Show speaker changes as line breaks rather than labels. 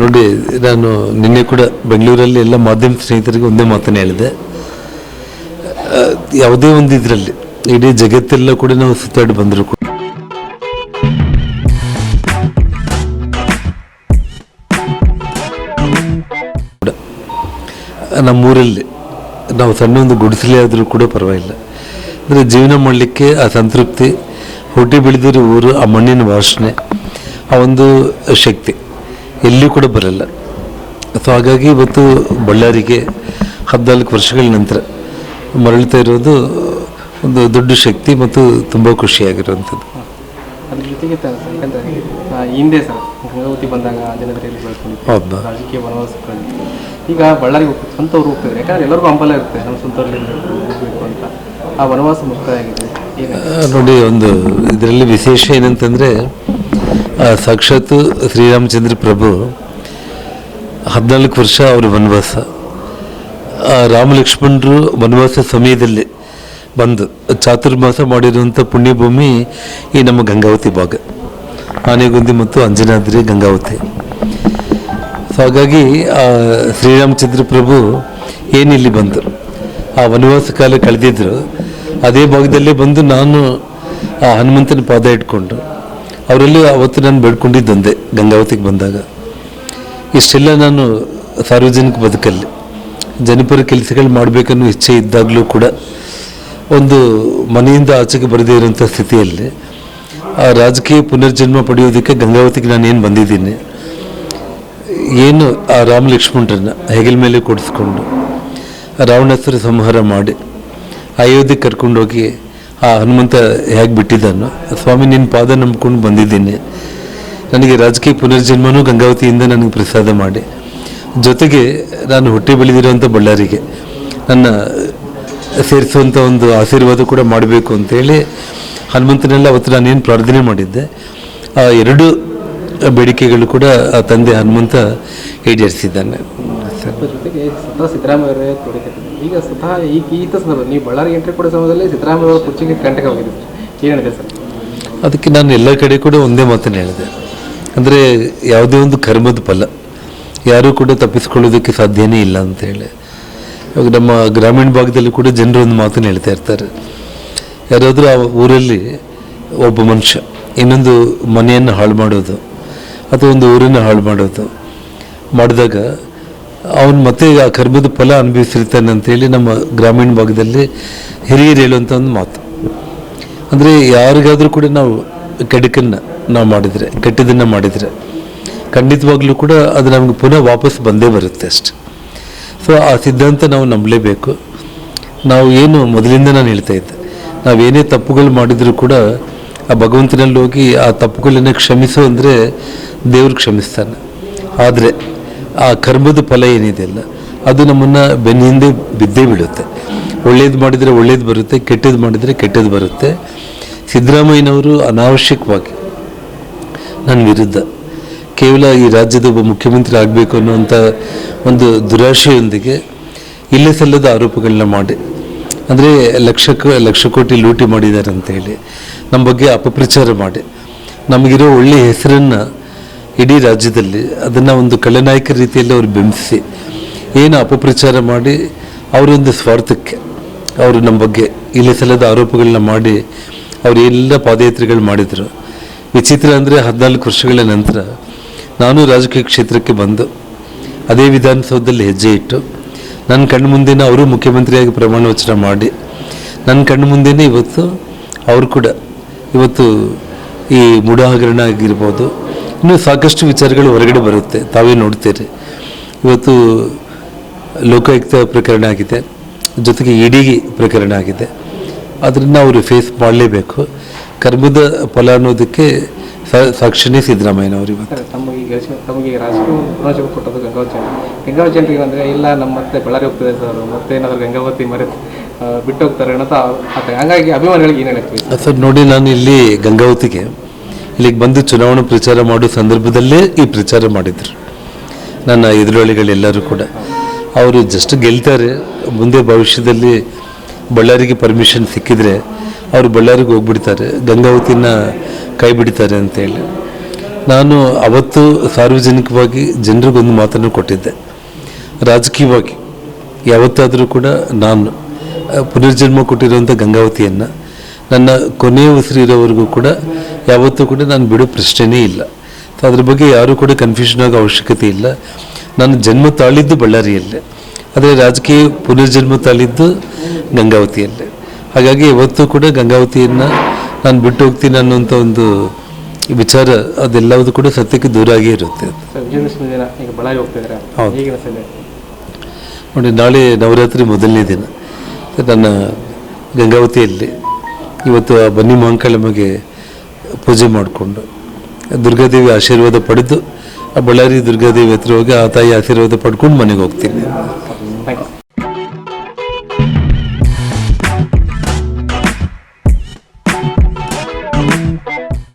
ನೋಡಿ, ನಾನು ನಿನ್ನೆ ಕೂಡ ಬೆಂಗಳೂರಲ್ಲಿ ಎಲ್ಲ ಮಾಧ್ಯಮ ಸ್ನೇಹಿತರಿಗೆ ಒಂದೇ ಮಾತನ್ನು ಹೇಳಿದೆ. ಯಾವುದೇ ಒಂದು ಇದರಲ್ಲಿ, ಇಡೀ ಜಗತ್ತೆಲ್ಲ ಕೂಡ ನಾವು ಸುತ್ತಾಡಿ ಬಂದರು ಕೂಡ. ನಮ್ಮೂರಲ್ಲಿ ನಾವು ಸಣ್ಣ ಒಂದು ಗುಡಿಸಲೇ ಆದರೂ ಕೂಡ ಪರವಾಗಿಲ್ಲ. ಅಂದರೆ ಜೀವನ ಮಾಡಲಿಕ್ಕೆ ಆ ಸಂತೃಪ್ತಿ, ಹುಟ್ಟಿ ಬೆಳೆದಿರೋ ಊರು, ಆ ಮಣ್ಣಿನ ವಾಸನೆ, ಆ ಒಂದು ಶಕ್ತಿ. ಎಲ್ಲಿಯೂ ಕೂಡ ಬರಲ್ಲ. ಸೊ ಹಾಗಾಗಿ ಇವತ್ತು ಬಳ್ಳಾರಿಗೆ ಹದಿನಾಲ್ಕು ವರ್ಷಗಳ ನಂತರ ಮರಳ್ತಾ ಇರೋದು ಒಂದು ದೊಡ್ಡ ಶಕ್ತಿ ಮತ್ತು ತುಂಬ ಖುಷಿಯಾಗಿರುವಂಥದ್ದು.
ಅದ್ರ ಜೊತೆಗೆ ಯಾಕಂದ್ರೆ ಹಿಂದೆ ಸರ್ ಗಂಗಾವತಿ ಬಂದಾಗ ಅಂಜನಾದ್ರಿಯಲ್ಲಿ ಬೆಳ್ಕೊಂಡಿದ್ದು ರಾಜಕೀಯ ವನವಾಸ ಈಗ ಬಳ್ಳಾರಿಗೆ ಹೋಗ್ತಿದ್ರು ಸ್ವಂತವ್ರು ಹೋಗ್ತಿದ್ರು ಯಾಕಂದ್ರೆ ಎಲ್ಲರಿಗೂ ಹಂಬಲ ಇರುತ್ತೆ. ನಮ್ಮ ಸ್ವಂತವ್ರಲ್ಲಿ ಹೋಗ್ಬೇಕು ಅಂತ. ಆ ವನವಾಸ ಮುಕ್ತಾಯ ಆಗಿದೆ. ಈಗ
ನೋಡಿ ಒಂದು ಇದರಲ್ಲಿ ವಿಶೇಷ ಏನಂತಂದರೆ ಸಾಕ್ಷಾತ್ ಶ್ರೀರಾಮಚಂದ್ರ ಪ್ರಭು ಹದಿನಾಲ್ಕು ವರ್ಷ ಅವರು ವನವಾಸ. ರಾಮ ಲಕ್ಷ್ಮಣರು ವನವಾಸ ಸಮಯದಲ್ಲಿ ಬಂದು ಚಾತುರ್ಮಾಸ ಮಾಡಿರುವಂಥ ಪುಣ್ಯಭೂಮಿ ಈ ನಮ್ಮ ಗಂಗಾವತಿ ಭಾಗ. ಆನೆಗುಂದಿ ಮತ್ತು ಅಂಜನಾದ್ರಿ ಗಂಗಾವತಿ. ಸೊ ಹಾಗಾಗಿ ಶ್ರೀರಾಮಚಂದ್ರ ಪ್ರಭು ಏನಿಲ್ಲಿ ಬಂದರು ಆ ವನವಾಸ ಕಾಲ ಕಳೆದಿದ್ದರು ಅದೇ ಭಾಗದಲ್ಲೇ ಬಂದು ನಾನು ಆ ಹನುಮಂತನ ಪಾದ ಇಟ್ಕೊಂಡು ಅವರಲ್ಲಿ ಅವತ್ತು ನಾನು ಬೇಡ್ಕೊಂಡಿದ್ದಂದೆ ಗಂಗಾವತಿಗೆ ಬಂದಾಗ. ಇಷ್ಟೆಲ್ಲ ನಾನು ಸಾರ್ವಜನಿಕ ಬದುಕಲ್ಲಿ, ಜನಪರ ಕೆಲಸಗಳು ಮಾಡಬೇಕನ್ನೋ ಇಚ್ಛೆ ಇದ್ದಾಗಲೂ ಕೂಡ ಒಂದು ಮನೆಯಿಂದ ಆಚೆಗೆ ಬರದೇ ಇರೋಂಥ ಸ್ಥಿತಿಯಲ್ಲಿ ಆ ರಾಜಕೀಯ ಪುನರ್ಜನ್ಮ ಪಡೆಯೋದಕ್ಕೆ ಗಂಗಾವತಿಗೆ ನಾನು ಏನು ಬಂದಿದ್ದೀನಿ. ಏನು ಆ ರಾಮ ಲಕ್ಷ್ಮಣರನ್ನ ಹೆಗಲ ಮೇಲೆ ಕೊಡಿಸ್ಕೊಂಡು, ರಾವಣಾಸುರ ಸಂಹಾರ ಮಾಡಿ ಅಯೋಧ್ಯೆ ಕರ್ಕೊಂಡೋಗಿ ಆ ಹನುಮಂತ ಹೇಗೆ ಬಿಟ್ಟಿದ್ದಾನೋ ಸ್ವಾಮಿ ನಿನ್ನ ಪಾದ ನಂಬ್ಕೊಂಡು ಬಂದಿದ್ದೀನಿ. ನನಗೆ ರಾಜಕೀಯ ಪುನರ್ಜನ್ಮನೂ ಗಂಗಾವತಿಯಿಂದ ನನಗೆ ಪ್ರಸಾದ ಮಾಡಿ. ಜೊತೆಗೆ ನಾನು ಹುಟ್ಟಿ ಬೆಳೆದಿರುವಂಥ ಬಳ್ಳಾರಿಗೆ. ನನ್ನ ಸೇರಿಸುವಂಥ ಒಂದು ಆಶೀರ್ವಾದ ಕೂಡ ಮಾಡಬೇಕು ಅಂತೇಳಿ ಹನುಮಂತನೆಲ್ಲ ಅವತ್ತು ನಾನೇನು ಪ್ರಾರ್ಥನೆ ಮಾಡಿದ್ದೆ. ಆ ಎರಡು ಬೇಡಿಕೆಗಳು ಕೂಡ ಆ ತಂದೆ ಹನುಮಂತ ಈಡೇರಿಸಿದ್ದಾನೆ.
ಅದ್ರ ಜೊತೆಗೆ ಸ್ವತಃ ಸಿದ್ದರಾಮಯ್ಯ ತೊಡಗಿದ್ರು ಈಗ ಸ್ವತಃ ಈಗ ಈತ ಸಂದರ್ಭ ನೀವು ಬಳ್ಳಾರಿಗೆ ಎಂಟ್ರಿ ಕೊಡೋ ಸಮಯದಲ್ಲಿ ಸಿದ್ದರಾಮಯ್ಯ ಅವರ ಕುರ್ಚಿಗೆ ಕಂಟಕ ಹೋಗಿದ್ರು ಏನು ಸರ್?
ಅದಕ್ಕೆ ನಾನು ಎಲ್ಲ ಕಡೆ ಕೂಡ ಒಂದೇ ಮಾತನ್ನು ಹೇಳಿದೆ. ಅಂದರೆ ಯಾವುದೇ ಒಂದು ಕರ್ಮದ ಫಲ ಯಾರೂ ಕೂಡ ತಪ್ಪಿಸ್ಕೊಳ್ಳೋದಕ್ಕೆ ಸಾಧ್ಯನೇ ಇಲ್ಲ ಅಂತ ಹೇಳಿ. ಇವಾಗ ನಮ್ಮ ಗ್ರಾಮೀಣ ಭಾಗದಲ್ಲಿ ಕೂಡ ಜನರು ಒಂದು ಮಾತನ್ನು ಹೇಳ್ತಾ ಇರ್ತಾರೆ. ಯಾರಾದರೂ ಆ ಊರಲ್ಲಿ ಒಬ್ಬ ಮನುಷ್ಯ ಇನ್ನೊಂದು ಮನೆಯನ್ನು ಹಾಳು ಮಾಡೋದು ಅಥವಾ ಒಂದು ಊರನ್ನು ಹಾಳು ಮಾಡೋದು ಮಾಡಿದಾಗ ಅವನು ಮತ್ತೆ ಆ ಕರ್ಮದ ಫಲ ಅನುಭವಿಸಿರ್ತಾನೆ ಅಂತೇಳಿ ನಮ್ಮ ಗ್ರಾಮೀಣ ಭಾಗದಲ್ಲಿ ಹಿರಿಯರು ಹೇಳುವಂಥ ಒಂದು ಮಾತು. ಅಂದರೆ ಯಾರಿಗಾದರೂ ಕೂಡ ನಾವು ಕೆಡುಕನ್ನು ನಾವು ಮಾಡಿದರೆ, ಕೆಟ್ಟದನ್ನು ಮಾಡಿದರೆ, ಖಂಡಿತವಾಗ್ಲೂ ಕೂಡ ಅದು ನಮಗೆ ಪುನಃ ವಾಪಸ್ ಬಂದೇ ಬರುತ್ತೆ ಅಷ್ಟೆ. ಸೊ ಆ ಸಿದ್ಧಾಂತ ನಾವು ನಂಬಲೇಬೇಕು. ನಾವು ಏನು ಮೊದಲಿಂದ ನಾನು ಹೇಳ್ತಾ ಇದ್ದೆ. ನಾವೇನೇ ತಪ್ಪುಗಳು ಮಾಡಿದರೂ ಕೂಡ ಆ ಭಗವಂತನಲ್ಲಿ ಹೋಗಿ ಆ ತಪ್ಪುಗಳನ್ನು ಕ್ಷಮಿಸು ಅಂದರೆ ದೇವ್ರು ಕ್ಷಮಿಸ್ತಾನೆ. ಆದರೆ ಆ ಕರ್ಮದ ಫಲ ಏನಿದೆಯಲ್ಲ ಅದು ನಮ್ಮನ್ನು ಬೆನ್ನ ಹಿಂದೆ ಬಿದ್ದೇ ಬಿಡುತ್ತೆ. ಒಳ್ಳೇದು ಮಾಡಿದರೆ ಒಳ್ಳೇದು ಬರುತ್ತೆ, ಕೆಟ್ಟದ್ದು ಮಾಡಿದರೆ ಕೆಟ್ಟದ್ದು ಬರುತ್ತೆ. ಸಿದ್ದರಾಮಯ್ಯನವರು ಅನಾವಶ್ಯಕವಾಗಿ ನನ್ನ ವಿರುದ್ಧ ಕೇವಲ ಈ ರಾಜ್ಯದ ಒಬ್ಬ ಮುಖ್ಯಮಂತ್ರಿ ಆಗಬೇಕು ಅನ್ನುವಂಥ ಒಂದು ದುರಾಶೆಯೊಂದಿಗೆ ಇಲ್ಲೇ ಸಲ್ಲದ ಆರೋಪಗಳನ್ನ ಮಾಡಿ. ಅಂದರೆ ಲಕ್ಷ ಲಕ್ಷ ಕೋಟಿ ಲೂಟಿ ಮಾಡಿದ್ದಾರೆ ಅಂತೇಳಿ ನಮ್ಮ ಬಗ್ಗೆ ಅಪಪ್ರಚಾರ ಮಾಡಿ. ನಮಗಿರೋ ಒಳ್ಳೆಯ ಹೆಸರನ್ನು ಇಡೀ ರಾಜ್ಯದಲ್ಲಿ ಅದನ್ನು ಒಂದು ಕಳ್ಳನಾಯಕ ರೀತಿಯಲ್ಲಿ ಅವರು ಬಿಂಬಿಸಿ ಏನು ಅಪಪ್ರಚಾರ ಮಾಡಿ ಅವರೊಂದು ಸ್ವಾರ್ಥಕ್ಕೆ ಅವರು ನಮ್ಮ ಬಗ್ಗೆ ಇಲ್ಲಿ ಸಲದ ಆರೋಪಗಳನ್ನ ಮಾಡಿ ಎಲ್ಲ ಪಾದಯಾತ್ರೆಗಳು ಮಾಡಿದರು. ವಿಚಿತ್ರ ಅಂದರೆ ಹದಿನಾಲ್ಕು ವರ್ಷಗಳ ನಂತರ ನಾನು ರಾಜಕೀಯ ಕ್ಷೇತ್ರಕ್ಕೆ ಬಂದು ಅದೇ ವಿಧಾನಸೌಧದಲ್ಲಿ ಹೆಜ್ಜೆ ಇಟ್ಟು ನನ್ನ ಕಣ್ಣು ಮುಂದೆನೇ ಅವರು ಮುಖ್ಯಮಂತ್ರಿಯಾಗಿ ಪ್ರಮಾಣ ವಚನ ಮಾಡಿ ನನ್ನ ಕಣ್ಣು ಮುಂದೆನೇ ಇವತ್ತು ಅವರು ಕೂಡ ಇವತ್ತು ಈ ಮೂಢಹಗರಣ ಹಗರಣ ಆಗಿರ್ಬೋದು ಇನ್ನೂ ಸಾಕಷ್ಟು ವಿಚಾರಗಳು ಹೊರಗಡೆ ಬರುತ್ತೆ. ತಾವೇ ನೋಡ್ತೀರಿ. ಇವತ್ತು ಲೋಕಾಯುಕ್ತ ಪ್ರಕರಣ ಆಗಿದೆ. ಜೊತೆಗೆ ಇಡಿ ಪ್ರಕರಣ ಆಗಿದೆ. ಅದರಿಂದ ಅವರು ಫೇಸ್ ಮಾಡಲೇಬೇಕು. ಕರ್ಮದ ಫಲ ಅನ್ನೋದಕ್ಕೆ ಸಾಕ್ಷಿನೇ ಸಿದ್ದರಾಮಯ್ಯನವರು ಇವತ್ತು.
ತಮಗೆ ತಮಗೆ ರಾಜಕೀಯ ಪುನರ್ಜೀವ ಕೊಟ್ಟದ್ದು ಗಂಗಾವತಿ ಗಂಗಾವತಿ ಜನರಿಗೆ ಅಂದರೆ ಇಲ್ಲ ನಮ್ಮ ಮತ್ತೆ ಬಳ್ಳಾರಿ ಹೋಗ್ತದೆ ಸರ್. ಮತ್ತೆ ಏನಾದರೂ ಗಂಗಾವತಿ ಮರೆತು ಬಿಟ್ಟು ಹೋಗ್ತಾರೆ ಅಂತ ಹಂಗಾಗಿ ಅಭಿಮಾನಿಗಳಿಗೆ ಏನು ಹೇಳ್ತೀವಿ
ಸರ್ ನೋಡಿ ನಾನು ಇಲ್ಲಿ ಗಂಗಾವತಿಗೆ ಇಲ್ಲಿಗೆ ಬಂದು ಚುನಾವಣಾ ಪ್ರಚಾರ ಮಾಡೋ ಸಂದರ್ಭದಲ್ಲೇ ಈ ಪ್ರಚಾರ ಮಾಡಿದರು. ನನ್ನ ಎದುರಾಳಿಗಳೆಲ್ಲರೂ ಕೂಡ. ಅವರು ಜಸ್ಟ್ ಗೆಲ್ತಾರೆ. ಮುಂದೆ ಭವಿಷ್ಯದಲ್ಲಿ ಬಳ್ಳಾರಿಗೆ ಪರ್ಮಿಷನ್ ಸಿಕ್ಕಿದರೆ ಅವರು ಬಳ್ಳಾರಿಗೆ ಹೋಗ್ಬಿಡ್ತಾರೆ. ಗಂಗಾವತಿನ ಕೈ ಬಿಡ್ತಾರೆ ಅಂತೇಳಿ. ನಾನು ಅವತ್ತು ಸಾರ್ವಜನಿಕವಾಗಿ ಜನರಿಗೊಂದು ಮಾತನ್ನು ಕೊಟ್ಟಿದ್ದೆ. ರಾಜಕೀಯವಾಗಿ ಯಾವತ್ತಾದರೂ ಕೂಡ ನಾನು ಪುನರ್ಜನ್ಮ ಕೊಟ್ಟಿರುವಂಥ ಗಂಗಾವತಿಯನ್ನು ನನ್ನ ಕೊನೆಯ ಉಸಿರಿರೋವರೆಗೂ ಕೂಡ ಯಾವತ್ತೂ ಕೂಡ ನಾನು ಬಿಡೋ ಪ್ರಶ್ನೆನೇ ಇಲ್ಲ. ಸೊ ಅದ್ರ ಬಗ್ಗೆ ಯಾರೂ ಕೂಡ ಕನ್ಫ್ಯೂಷನ್ ಆಗೋ ಅವಶ್ಯಕತೆ ಇಲ್ಲ. ನಾನು ಜನ್ಮ ತಾಳಿದ್ದು ಬಳ್ಳಾರಿಯಲ್ಲೇ. ಆದರೆ ರಾಜಕೀಯ ಪುನರ್ಜನ್ಮ ತಾಳಿದ್ದು ಗಂಗಾವತಿಯಲ್ಲೇ. ಹಾಗಾಗಿ ಯಾವತ್ತೂ ಕೂಡ ಗಂಗಾವತಿಯನ್ನು ನಾನು ಬಿಟ್ಟು ಹೋಗ್ತೀನಿ ಅನ್ನೋಂಥ ಒಂದು ವಿಚಾರ ಅದೆಲ್ಲವೂ ಕೂಡ ಸತ್ಯಕ್ಕೆ ದೂರ ಆಗಿಯೇ ಇರುತ್ತೆ ನೋಡಿ ನಾಳೆ ನವರಾತ್ರಿ ಮೊದಲನೇ ದಿನ. ನನ್ನ ಗಂಗಾವತಿಯಲ್ಲಿ ಇವತ್ತು ಆ ಬನ್ನಿ ಮಹಾಂಕಾಳಮ್ಮಗೆ ಪೂಜೆ ಮಾಡಿಕೊಂಡು ದುರ್ಗಾದೇವಿ ಆಶೀರ್ವಾದ ಪಡೆದು ಆ ಬಳ್ಳಾರಿ ದುರ್ಗಾದೇವಿ ಹತ್ರ ಹೋಗಿ ಆ ತಾಯಿ ಆಶೀರ್ವಾದ ಪಡ್ಕೊಂಡು ಮನೆಗೆ ಹೋಗ್ತೀನಿ.